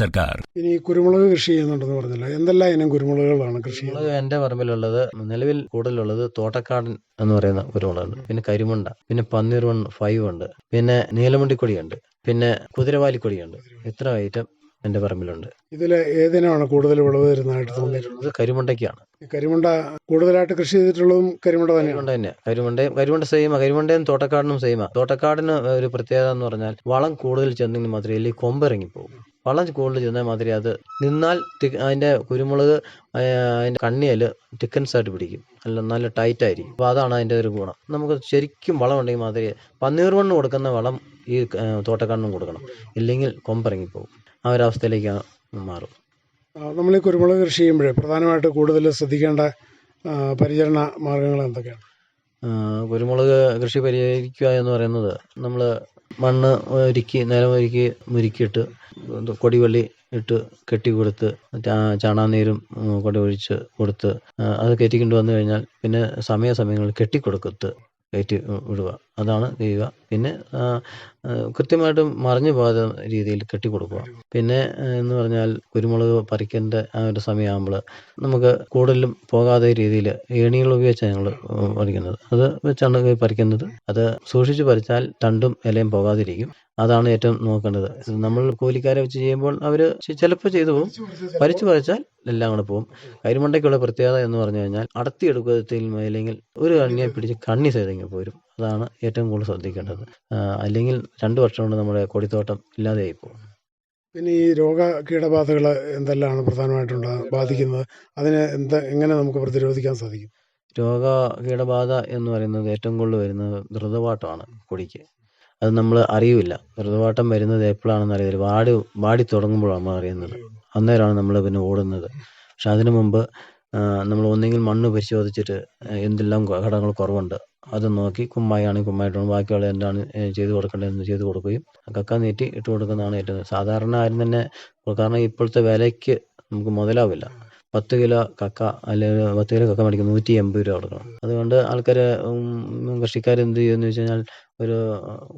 സർക്കാർ. ഇനി കുരുമുളക് കൃഷി ചെയ്യുന്നുണ്ടെന്ന് പറഞ്ഞല്ലോ. എന്തെല്ലാം ഇനം കുരുമുളകുകളാണ് കൃഷി കുരുമുളക് എന്റെ പറമ്പിലുള്ളത് നിലവിൽ കൂടുതലുള്ളത് തോട്ടക്കാടൻ എന്ന് പറയുന്ന കുരുമുളകുണ്ട് പിന്നെ കരിമുണ്ട പിന്നെ പന്നിരുവൺ ഫൈവ് ഉണ്ട്. പിന്നെ നീലമുണ്ടിക്കൊടിയുണ്ട്. പിന്നെ കുതിരവാലിക്കൊടിയുണ്ട്. ഇത്ര ഐറ്റം എന്റെ പറമ്പിലുണ്ട്. ഇതിൽ ഏതിനാണ് കൂടുതൽ വിളവ് വരുന്നതായിട്ട് തോന്നിയിട്ടുള്ളത്? കരിമുണ്ടയ്ക്കാണ്. കരിമുണ്ട കൂടുതലായിട്ട് കൃഷി ചെയ്തിട്ടുള്ളതും കരിമുണ്ട തന്നെ കരിമുണ്ട തന്നെ. കരിമുണ്ടയും കരിമുണ്ട സേമ കരിമുണ്ടയും തോട്ടക്കാടിനും സേമ തോട്ടക്കാടിന് ഒരു പ്രത്യേകത എന്ന് പറഞ്ഞാൽ വളം കൂടുതൽ ചെന്നെങ്കിൽ മാത്രമേ ഈ കൊമ്പ് ഇറങ്ങിപ്പോകും. വളം കൂടുതൽ ചെന്നാൽ മാതിരി അത് നിന്നാൽ അതിന്റെ അതിന്റെ കുരുമുളക് അതിന്റെ കണ്ണിയൽ തിക്കൻസ് ആയിട്ട് പിടിക്കും. അല്ല നല്ല ടൈറ്റ് ആയിരിക്കും അപ്പോൾ അതാണ് അതിന്റെ ഒരു ഗുണം. നമുക്ക് ശരിക്കും വളം ഉണ്ടെങ്കിൽ മാതിരി പന്നീർ മണ്ണ് കൊടുക്കുന്ന വളം ഈ തോട്ടക്കണ്ണും കൊടുക്കണം. ഇല്ലെങ്കിൽ കൊമ്പിറങ്ങി പോകും ആ ഒരു അവസ്ഥയിലേക്ക് മാറും. നമ്മൾ ഈ കുരുമുളക് കൃഷി ചെയ്യുമ്പോഴേ പ്രധാനമായിട്ട് കൂടുതൽ ശ്രദ്ധിക്കേണ്ട പരിചരണ മാർഗങ്ങൾ എന്തൊക്കെയാണ്? കുരുമുളക് കൃഷി പരിഹരിക്കുക എന്ന് പറയുന്നത് നമ്മൾ മണ്ണ് ഒരുക്കി നിലം ഒരുക്കി മുരുക്കിയിട്ട് കൊടിവള്ളി ഇട്ട് കെട്ടി കൊടുത്ത് ചാണാനീരും കൊടി ഒഴിച്ച് കൊടുത്ത് അത് കയറ്റിക്കൊണ്ട് വന്നു കഴിഞ്ഞാൽ പിന്നെ സമയാസമയങ്ങളിൽ കെട്ടിക്കൊടുക്കത്ത്. കയറ്റി വിടുക അതാണ് ചെയ്യുക. പിന്നെ കൃത്യമായിട്ട് മറിഞ്ഞു പോകാത്ത രീതിയിൽ കെട്ടിക്കൊടുക്കുക. പിന്നെ എന്ന് പറഞ്ഞാൽ കുരുമുളക് പറിക്കേണ്ട ആ ഒരു സമയമാകുമ്പോൾ നമുക്ക് കൂടുതലും പോകാതെ രീതിയിൽ ഏണികൾ ഉപയോഗിച്ചാണ് ഞങ്ങൾ പറിക്കുന്നത്. അത് വെച്ചാണ് പറിക്കുന്നത്. അത് സൂക്ഷിച്ച് പറിച്ചാൽ തണ്ടും ഇലയും പോകാതിരിക്കും. അതാണ് ഏറ്റവും നോക്കേണ്ടത്. നമ്മൾ കൂലിക്കാരെ വെച്ച് ചെയ്യുമ്പോൾ അവർ ചിലപ്പോൾ ചെയ്തു പോകും പരിച്ചു പറിച്ചാൽ എല്ലാം കൂടെ പോകും കരിമണ്ടയ്ക്കുള്ള പ്രത്യേകത എന്ന് പറഞ്ഞു കഴിഞ്ഞാൽ അടർത്തിയെടുക്കത്തിൽ അല്ലെങ്കിൽ ഒരു കണ്ണിയെ പിടിച്ച് കണ്ണി സേതെങ്കിൽ പോരും. അതാണ് ഏറ്റവും കൂടുതൽ ശ്രദ്ധിക്കേണ്ടത്. അല്ലെങ്കിൽ രണ്ടു വർഷം കൊണ്ട് നമ്മുടെ കൊടിത്തോട്ടം ഇല്ലാതെയായി പോകും. പിന്നെ ഈ രോഗ കീടബാധകൾ എന്തെല്ലാമാണ് പ്രധാനമായിട്ടുള്ള ബാധിക്കുന്നത്? അതിനെ എന്താ എങ്ങനെ നമുക്ക് പ്രതിരോധിക്കാൻ സാധിക്കും? രോഗ കീടബാധ എന്ന് പറയുന്നത് ഏറ്റവും കൂടുതൽ വരുന്നത് ദ്രുതപാട്ടമാണ് കൊടിക്ക്. അത് നമ്മൾ അറിയില്ല. ഋതുവാട്ടം വരുന്നത് എപ്പോഴാണെന്ന് അറിയില്ല. വാടി വാടി തുടങ്ങുമ്പോഴാണ് നമ്മൾ അറിയുന്നത്. അന്നേരമാണ് നമ്മൾ പിന്നെ ഓടുന്നത്. പക്ഷെ അതിനു മുമ്പ് നമ്മൾ ഒന്നെങ്കിൽ മണ്ണ് പരിശോധിച്ചിട്ട് എന്തെല്ലാം ഘടകങ്ങൾ കുറവുണ്ട് അത് നോക്കി കുമ്മായാണ് കുമ്മായിട്ടാണ് ബാക്കിയുള്ള എന്താണ് ചെയ്തു കൊടുക്കേണ്ടതെന്ന് ചെയ്ത് കൊടുക്കുകയും കക്ക നീട്ടി ഇട്ട് കൊടുക്കുന്നതാണ് ഏറ്റവും സാധാരണ ആരും തന്നെ കാരണം ഇപ്പോഴത്തെ വിലയ്ക്ക് നമുക്ക് മുതലാവില്ല. പത്ത് കിലോ കക്ക അല്ലെങ്കിൽ പത്ത് കിലോ കക്ക മേടിക്കും നൂറ്റി എൺപത് രൂപ കൊടുക്കണം. അതുകൊണ്ട് ആൾക്കാർ കൃഷിക്കാർ എന്ത് ചെയ്യുമെന്ന് വെച്ച് കഴിഞ്ഞാൽ ഒരു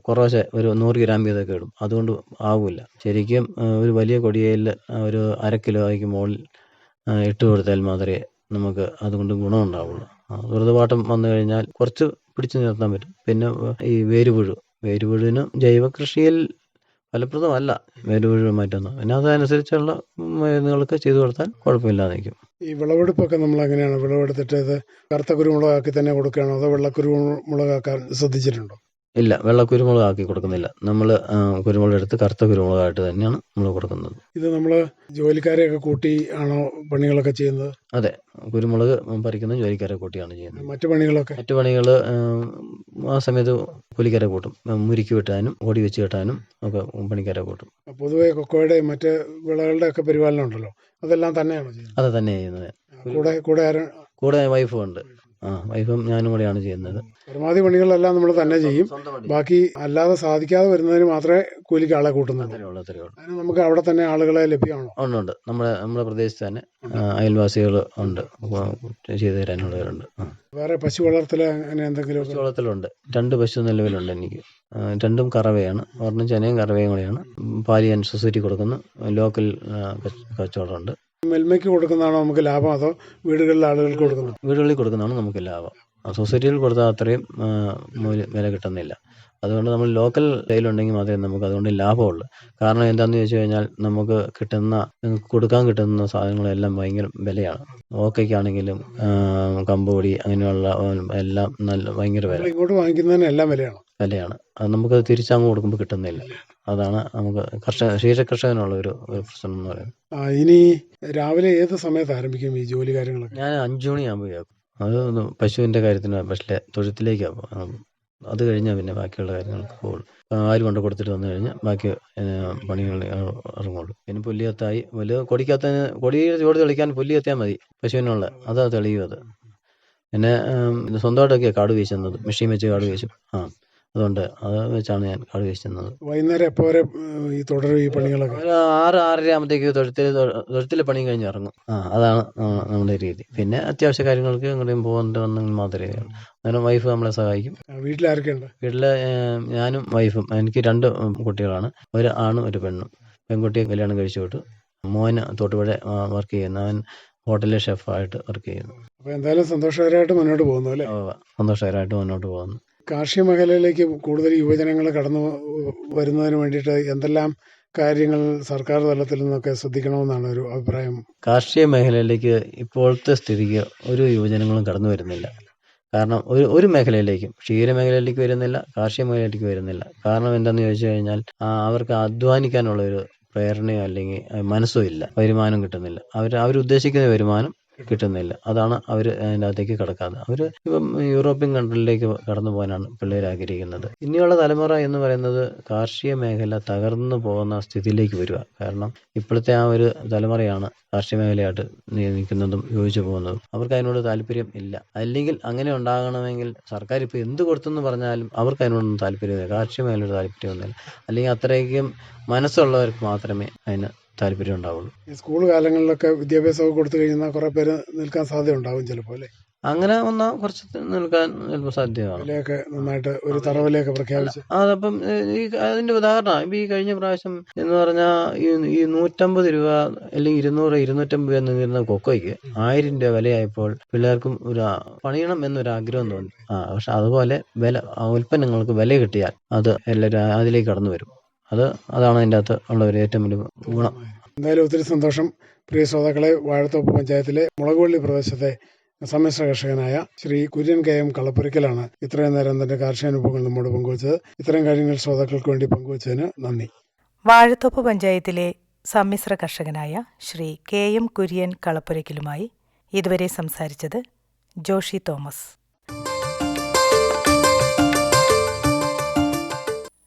കുറേശ്ശെ ഒരു നൂറ് ഗ്രാം വീതമൊക്കെ ഇടും. അതുകൊണ്ട് ആവില്ല. ശരിക്കും ഒരു വലിയ കൊടിയയിൽ ഒരു അര കിലോയ്ക്ക് മുകളിൽ ഇട്ട് കൊടുത്താൽ മാത്രമേ നമുക്ക് അതുകൊണ്ട് ഗുണം ഉണ്ടാവുള്ളൂ വെറുതെപാട്ടം വന്നു കഴിഞ്ഞാൽ കുറച്ച് പിടിച്ചു നിർത്താൻ പറ്റും. പിന്നെ ഈ വേരുപുഴു. വേരുപുഴുവിനും ജൈവ കൃഷിയിൽ ഫലപ്രദമല്ല. വേരുപുഴു മാറ്റുന്നത് പിന്നെ അതനുസരിച്ചുള്ള മരുന്നുകളൊക്കെ ചെയ്തു കൊടുത്താൽ കുഴപ്പമില്ലാതെ നിൽക്കും. ഈ വിളവെടുപ്പൊക്കെ നമ്മൾ എങ്ങനെയാണ് വിളവെടുത്തിട്ട് ഇത് കറുത്ത കുരുമുളകാക്കി തന്നെ കൊടുക്കുകയാണോ? അതോ വെള്ള കുരുമുളകാക്കാൻ ശ്രദ്ധിച്ചിട്ടുണ്ടോ? ഇല്ല വെള്ള കുരുമുളക് ആക്കി കൊടുക്കുന്നില്ല നമ്മൾ കുരുമുളക് എടുത്ത് കറുത്ത കുരുമുളകായിട്ട് തന്നെയാണ് നമ്മൾ കൊടുക്കുന്നത്. ഇത് നമ്മൾ ജോലിക്കാരെയൊക്കെ കൂട്ടി ആണോ പണികളൊക്കെ ചെയ്യുന്നത്? അതെ കുരുമുളക് പറിക്കുന്ന ജോലിക്കാരെ കൂട്ടിയാണ് ചെയ്യുന്നത്. മറ്റു പണികളൊക്കെ? മറ്റു പണികൾ ആ സമയത്ത് കൂലിക്കാരെ കൂട്ടും. മുരുക്കി വെട്ടാനും ഓടി വെച്ച് കെട്ടാനും ഒക്കെ പണിക്കാരെ കൂട്ടും. പൊതുവെ കൊക്കോയുടെയും മറ്റ് വിളകളുടെ ഒക്കെ പരിപാലനം ഉണ്ടല്ലോ. അതെല്ലാം തന്നെയാണോ ചെയ്യുന്നത്. അത് തന്നെ ചെയ്യുന്നത്. കൂടെ കൂടെ ആരും കൂടെ വൈഫും ഉണ്ട്. ആ വൈഫും ഞാനും കൂടെയാണ് ചെയ്യുന്നത്. പരമാവധി പണികളെല്ലാം നമ്മൾ തന്നെ ചെയ്യും. ബാക്കി അല്ലാതെ സാധിക്കാതെ വരുന്നതിന് മാത്രമേ കൂലിക്ക് ആളെ കൂട്ടുന്നുള്ളൂ. അതിന് നമുക്ക് അവിടെ തന്നെ ആളുകളെ ലഭ്യമാണോ? ഉണ്ട് ഉണ്ട്. നമ്മുടെ നമ്മുടെ പ്രദേശത്ത് തന്നെ അയൽവാസികൾ ഉണ്ട്. ചെയ്തു തരാനുള്ളവരുണ്ട്. വേറെ പശു വളർത്തൽ അങ്ങനെ എന്തെങ്കിലും പശു വളർത്തലുണ്ട്. രണ്ട് പശു നിലവിലുണ്ട് എനിക്ക്. രണ്ടും കറവയാണ്. ഒരെണ്ണം ചെനയും കറവയും കൂടെയാണ്. പാലിയാൻ സൊസൈറ്റി കൊടുക്കുന്നു. ലോക്കൽ കച്ചവടമുണ്ട് മെൽമയ്ക്ക് കൊടുക്കുന്നതാണോ നമുക്ക് ലാഭം അതോ വീടുകളിലെ ആളുകൾക്ക് കൊടുക്കുന്നു വീടുകളിൽ കൊടുക്കുന്നതാണ് നമുക്ക് ലാഭം. സൊസൈറ്റിയിൽ കൊടുത്താൽ അത്രയും വില കിട്ടുന്നില്ല. അതുകൊണ്ട് നമ്മൾ ലോക്കൽ കയ്യിലുണ്ടെങ്കിൽ മാത്രമേ നമുക്ക് അതുകൊണ്ട് ലാഭമുള്ളൂ. കാരണം എന്താണെന്ന് ചോദിച്ചു കഴിഞ്ഞാൽ നമുക്ക് കിട്ടുന്ന നിങ്ങൾക്ക് കൊടുക്കാൻ കിട്ടുന്ന സാധനങ്ങളെല്ലാം ഭയങ്കര വിലയാണ്. ഓക്കയ്ക്കാണെങ്കിലും കമ്പോടി അങ്ങനെയുള്ള എല്ലാം നല്ല ഭയങ്കര വില. ഇങ്ങോട്ട് വാങ്ങിക്കുന്നതിന് എല്ലാം വിലയാണ്. വിലയാണ്. അത് നമുക്ക് തിരിച്ചങ്ങ് കൊടുക്കുമ്പോൾ കിട്ടുന്നില്ല. അതാണ് നമുക്ക് കർഷക ക്ഷീര കർഷകനുള്ള ഒരു പ്രശ്നം എന്ന് പറയുന്നത്. ഇനി രാവിലെ ഏത് സമയത്ത് ആരംഭിക്കും ഈ ജോലി കാര്യങ്ങളൊക്കെ? ഞാൻ അഞ്ചു മണിയാകുമ്പോൾ കേൾക്കും. അത് പശുവിന്റെ പശുവിന്റെ കാര്യത്തിന് പക്ഷേ തൊഴുത്തിലേക്കാണ് പോകും അത് കഴിഞ്ഞാൽ പിന്നെ ബാക്കിയുള്ള കാര്യങ്ങൾക്ക് പോകുള്ളൂ ആര് കൊണ്ട് കൊടുത്തിട്ട് വന്നു കഴിഞ്ഞാൽ ബാക്കി പണികൾ ഇറങ്ങുള്ളൂ. പിന്നെ പുല്ലിയത്തായി പുല്ല് കൊടിക്കാത്തതിന് കൊടിയുടെ ചോട് തെളിക്കാൻ പുല്ലിയെത്തിയാൽ മതി. പശുവിനുള്ള അതാ തെളിയും അത്. പിന്നെ സ്വന്തമായിട്ടൊക്കെയാണ് കാട് വീശുന്നത്. മെഷീൻ വെച്ച് കാട് വീശും. ആ അതുകൊണ്ട് അത് വെച്ചാണ് ഞാൻ കാട് വീശുന്നത്. വൈകുന്നേരം എപ്പോൾ വരെ ഈ തുടരും ഈ പണികളൊക്കെ? ഒരു ആറ് ആറര ആകുമ്പോഴത്തേക്ക് തൊഴുത്തിൽ തൊഴുത്തിലെ പണി കഴിഞ്ഞ് ഇറങ്ങും. ആ അതാണ് നമ്മുടെ രീതി. പിന്നെ അത്യാവശ്യ കാര്യങ്ങൾക്ക് എങ്ങോട്ടും പോകേണ്ടി വന്നെങ്കിൽ മാത്രമേ അന്നേരം വൈഫ് നമ്മളെ സഹായിക്കും. വീട്ടിലാർക്കുണ്ട് വീട്ടിൽ വീട്ടിൽ ഞാനും വൈഫും എനിക്ക് രണ്ട് കുട്ടികളാണ്. ഒരു ആണും ഒരു പെണ്ണും. പെൺകുട്ടിയെ കല്യാണം കഴിച്ചു വിട്ടു. മോന് തൊട്ടുപുഴ വർക്ക് ചെയ്യുന്നു. അവൻ ഹോട്ടലിലെ ഷെഫായിട്ട് വർക്ക് ചെയ്യുന്നു. അപ്പോൾ എന്തായാലും സന്തോഷകരമായിട്ട് മുന്നോട്ട് പോകുന്നു അല്ലേ? സന്തോഷകരമായിട്ട് മുന്നോട്ട് പോകുന്നു. കാർഷിക മേഖലയിലേക്ക് കൂടുതൽ യുവജനങ്ങൾ കടന്നു വരുന്നതിന് വേണ്ടിയിട്ട് എന്തെല്ലാം കാര്യങ്ങൾ സർക്കാർ തലത്തിൽ നിന്നൊക്കെ ശ്രദ്ധിക്കണമെന്നാണ് ഒരു അഭിപ്രായം. കാർഷിക മേഖലയിലേക്ക് ഇപ്പോഴത്തെ സ്ഥിതിക്ക് ഒരു യുവജനങ്ങളും കടന്നു വരുന്നില്ല. കാരണം ഒരു ഒരു മേഖലയിലേക്കും ക്ഷീര മേഖലയിലേക്ക് വരുന്നില്ല കാർഷിക മേഖലയിലേക്ക് വരുന്നില്ല. കാരണം എന്താണെന്ന് ചോദിച്ചു കഴിഞ്ഞാൽ അവർക്ക് അധ്വാനിക്കാനുള്ള ഒരു പ്രേരണയോ അല്ലെങ്കിൽ മനസ്സോ ഇല്ല വരുമാനം കിട്ടുന്നില്ല. അവർ അവരുദ്ദേശിക്കുന്ന വരുമാനം കിട്ടുന്നില്ല. അതാണ് അവർ അതിന്റെ അകത്തേക്ക് കിടക്കാതെ. അവർ ഇപ്പം യൂറോപ്യൻ കൺട്രിയിലേക്ക് കടന്നു പോകാനാണ് പിള്ളേർ ആഗ്രഹിക്കുന്നത്. ഇനിയുള്ള തലമുറ എന്ന് പറയുന്നത് കാർഷിക മേഖല തകർന്നു പോകുന്ന സ്ഥിതിയിലേക്ക് വരിക. കാരണം ഇപ്പോഴത്തെ ആ ഒരു തലമുറയാണ് കാർഷിക മേഖലയായിട്ട് നിയമിക്കുന്നതും യോജിച്ചു പോകുന്നതും. അവർക്ക് അതിനോട് താല്പര്യം ഇല്ല. അല്ലെങ്കിൽ അങ്ങനെ ഉണ്ടാകണമെങ്കിൽ സർക്കാർ ഇപ്പോൾ എന്ത് കൊടുത്തെന്ന് പറഞ്ഞാലും അവർക്ക് അതിനോടൊന്നും താല്പര്യമില്ല. കാർഷിക മേഖലയോട് താല്പര്യമൊന്നുമില്ല. അല്ലെങ്കിൽ അത്രയ്ക്കും മനസ്സുള്ളവർക്ക് മാത്രമേ അതിന് താല്പര്യം ഉണ്ടാവുള്ളൂ. സ്കൂൾ കാലങ്ങളിലൊക്കെ വിദ്യാഭ്യാസമൊക്കെ കൊടുത്തു കഴിഞ്ഞാൽ കുറേ പേര് നിൽക്കാൻ സാധ്യത ഉണ്ടാവും ചിലപ്പോൾ അല്ലേ? അങ്ങനെ വന്ന കുറച്ച് നിൽക്കാൻ ചിലപ്പോൾ സാധ്യതയാണ്. നന്നായിട്ട് ഒരു തറവിലേക്ക് പ്രഖ്യാപിച്ചു. അതപ്പം ഈ അതിന്റെ ഉദാഹരണം ഇപ്പം ഈ കഴിഞ്ഞ പ്രാവശ്യം എന്ന് പറഞ്ഞാൽ ഈ നൂറ്റമ്പത് രൂപ അല്ലെങ്കിൽ ഇരുന്നൂറ് ഇരുന്നൂറ്റമ്പത് രൂപ നിന്നിരുന്ന കൊക്കോയ്ക്ക് ആയിരം രൂപ വിലയായപ്പോൾ പിള്ളേർക്കും ഒരു പണിയണം എന്നൊരു ആഗ്രഹം തോന്നി. ആ പക്ഷെ അതുപോലെ വില ഉൽപ്പന്നങ്ങൾക്ക് വില കിട്ടിയാൽ അത് എല്ലാവരും അതിലേക്ക് കടന്നു വരും. അത് അതാണ് അതിന്റെ അകത്ത് ഉള്ള ഒരു ഏറ്റവും വലിയ ഗുണം. എന്തായാലും ഒത്തിരി സന്തോഷം. പ്രിയ ശ്രോതാക്കളെ വാഴത്തോപ്പ് പഞ്ചായത്തിലെ മുളകുവള്ളി പ്രദേശത്തെ സമ്മിശ്ര കർഷകനായ ശ്രീ കുര്യൻ കെ എം കളപ്പുരയ്ക്കലാണ് ഇത്രയും നേരം തന്റെ കാർഷിക അനുഭവങ്ങൾ നമ്മോട് പങ്കുവച്ചത്. ഇത്തരം കാര്യങ്ങൾ ശ്രോതാക്കൾക്ക് വേണ്ടി പങ്കുവച്ചതിന് നന്ദി. വാഴത്തോപ്പ് പഞ്ചായത്തിലെ സമ്മിശ്ര കർഷകനായ ശ്രീ കെ എം കുര്യൻ കളപ്പുരയ്ക്കലുമായി ഇതുവരെ സംസാരിച്ചത് ജോഷി തോമസ്.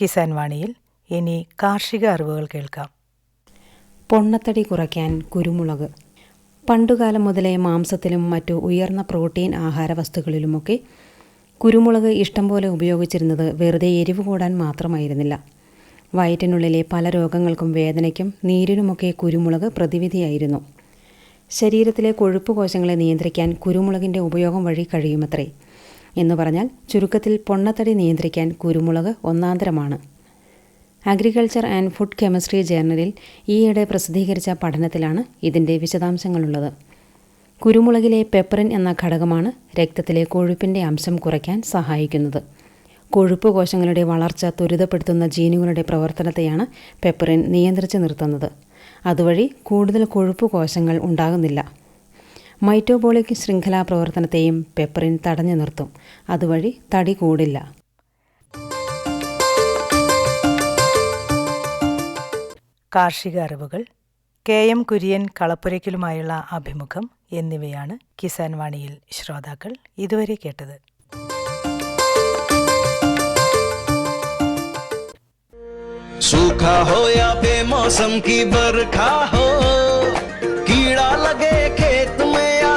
കിസാൻ വാണിയിൽ ഇനി കാർഷിക അറിവുകൾ കേൾക്കാം. പൊണ്ണത്തടി കുറയ്ക്കാൻ കുരുമുളക്. പണ്ടുകാലം മുതലേ മാംസത്തിലും മറ്റു ഉയർന്ന പ്രോട്ടീൻ ആഹാര വസ്തുക്കളിലുമൊക്കെ കുരുമുളക് ഇഷ്ടം പോലെ ഉപയോഗിച്ചിരുന്നത് വെറുതെ എരിവ് കൂടാൻ മാത്രമായിരുന്നില്ല. വയറ്റിനുള്ളിലെ പല രോഗങ്ങൾക്കും വേദനയ്ക്കും നീരിനുമൊക്കെ കുരുമുളക് പ്രതിവിധിയായിരുന്നു. ശരീരത്തിലെ കൊഴുപ്പ് കോശങ്ങളെ നിയന്ത്രിക്കാൻ കുരുമുളകിന്റെ ഉപയോഗം വഴി കഴിയുമത്രേ. എന്ന് പറഞ്ഞാൽ ചുരുക്കത്തിൽ പൊണ്ണത്തടി നിയന്ത്രിക്കാൻ കുരുമുളക് ഒന്നാന്തരമാണ്. അഗ്രികൾച്ചർ ആൻഡ് ഫുഡ് കെമിസ്ട്രി ജേർണലിൽ ഈയിടെ പ്രസിദ്ധീകരിച്ച പഠനത്തിലാണ് ഇതിന്റെ വിശദാംശങ്ങളുള്ളത്. കുരുമുളകിലെ പെപ്പറിൻ എന്ന ഘടകമാണ് രക്തത്തിലെ കൊഴുപ്പിന്റെ അംശം കുറയ്ക്കാൻ സഹായിക്കുന്നത്. കൊഴുപ്പ് കോശങ്ങളുടെ വളർച്ച ത്വരിതപ്പെടുത്തുന്ന ജീനുകളുടെ പ്രവർത്തനത്തെയാണ് പെപ്പറിൻ നിയന്ത്രിച്ചു നിർത്തുന്നത്. അതുവഴി കൂടുതൽ കൊഴുപ്പ് കോശങ്ങൾ ഉണ്ടാകുന്നില്ല. മൈറ്റോബോളിക് ശൃംഖലാ പ്രവർത്തനത്തെയും പെപ്പറിൻ തടഞ്ഞു നിർത്തും അതുവഴി തടി കൂടില്ല കാർഷിക അറിവുകൾ കെ എം കുര്യൻ കളപ്പുരയ്ക്കലുമായുള്ള അഭിമുഖം എന്നിവയാണ് കിസാൻ വാണിയിൽ ശ്രോതാക്കൾ ഇതുവരെ കേട്ടത് सूखा हो या बेमौसम की बरखा हो कीड़ा लगे खेत में या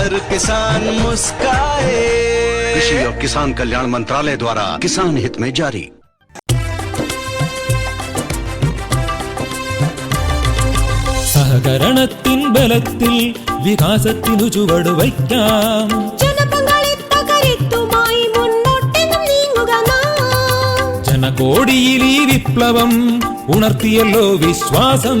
हर किसान मुस्काए कृषि और किसान कल्याण मंत्रालय द्वारा किसान हित में जारी സഹകരണത്തിൻ ബലത്തിൽ വികാസത്തിനു ചുവടുവയ്ക്കാം ജനപങ്കാളിത്തകരുത്തുമായി മുന്നോട്ടെന്നും നീങ്ങുക നാം ജനകോടിയിൽ ഈ വിപ്ലവം ഉണർത്തിയല്ലോ വിശ്വാസം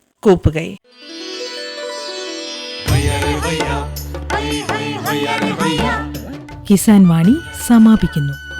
കൂപ്പുകൈ. കിസാൻ വാണി സമാപിക്കുന്നു.